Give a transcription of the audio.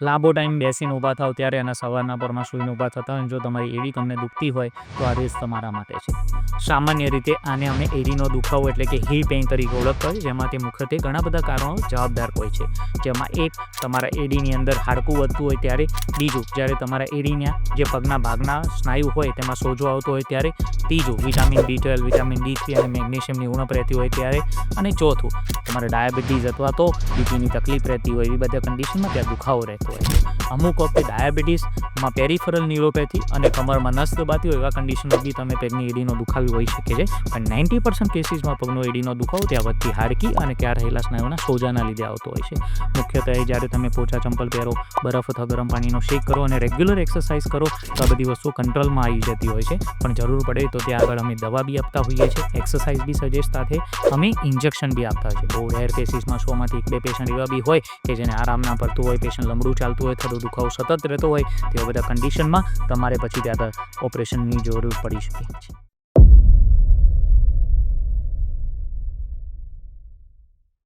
લાંબો ટાઈમ બેસીને ઊભા થાવ ત્યારે અને સવારના પરમાં સૂઈને ઊભા થતા હોય જો તમારી એડી તમને દુખતી હોય, તો આ રેસ તમારા માટે છે. સામાન્ય રીતે આને અમે એડીનો દુખાવો એટલે કે હિલ પેઇન તરીકે ઓળખતા હોય જેમાંથી મુખ્યત્વે ઘણા બધા કારણો જવાબદાર હોય છે. જેમાં એક, તમારા એડીની અંદર હાડકું વધતું હોય ત્યારે, બીજું, જ્યારે તમારા એડીના જે પગના ભાગના સ્નાયુ હોય તેમાં સોજો આવતો હોય ત્યારે, ત્રીજું, vitamin B twelve, vitamin D three અને મેગ્નેશિયમની ઉણપ રહેતી હોય ત્યારે, અને ચોથું, તમારે ડાયાબિટીસ અથવા તો બીપીની તકલીફ રહેતી હોય એવી બધા કન્ડિશનમાં ત્યાં દુખાવો રહેતો હોય છે અમુક વખતે ડાયાબિટીસમાં પેરિફરલ ન્યુરોપેથી અને કમરમાં નસ દબાતી હોય એવા કન્ડિશનમાં બી તમે પેગની એડીનો દુખાવી હોઈ શકે છે. પણ નાઇન્ટી પર્સન્ટ કેસીસમાં પગનો એડીનો દુખાવો ત્યાં વધતી હાડકી અને ક્યાં રહેલા સ્નાયુના સોજાના લીધે આવતો હોય છે. મુખ્યત્વે જ્યારે તમે પોચા ચંપલ પહેરો, બરફ અથવા ગરમ પાણીનો શેક કરો અને રેગ્યુલર એક્સરસાઇઝ કરો, તો આ બધી વસ્તુઓ કંટ્રોલમાં આવી જતી હોય છે. પણ જરૂર પડે તો ત્યાં આગળ અમે દવા બી આપતા હોઈએ છીએ એક્સરસાઇઝ બી સજેસ્ટ સાથે અમે ઇન્જેક્શન બી આપતા હોઈએ બહુ રેર કેસીસમાં સોમાંથી એક બે પેશન્ટ એવા બી હોય કે જેને આરામ ના પડતું હોય પેશન્ટ લમડું ચાલતું હોય થતો દુખાવો સતત રહેતો હોય તેવા બધા કન્ડિશનમાં તમારે પછી ત્યાં ઓપરેશનની જરૂર પડી શકે છે.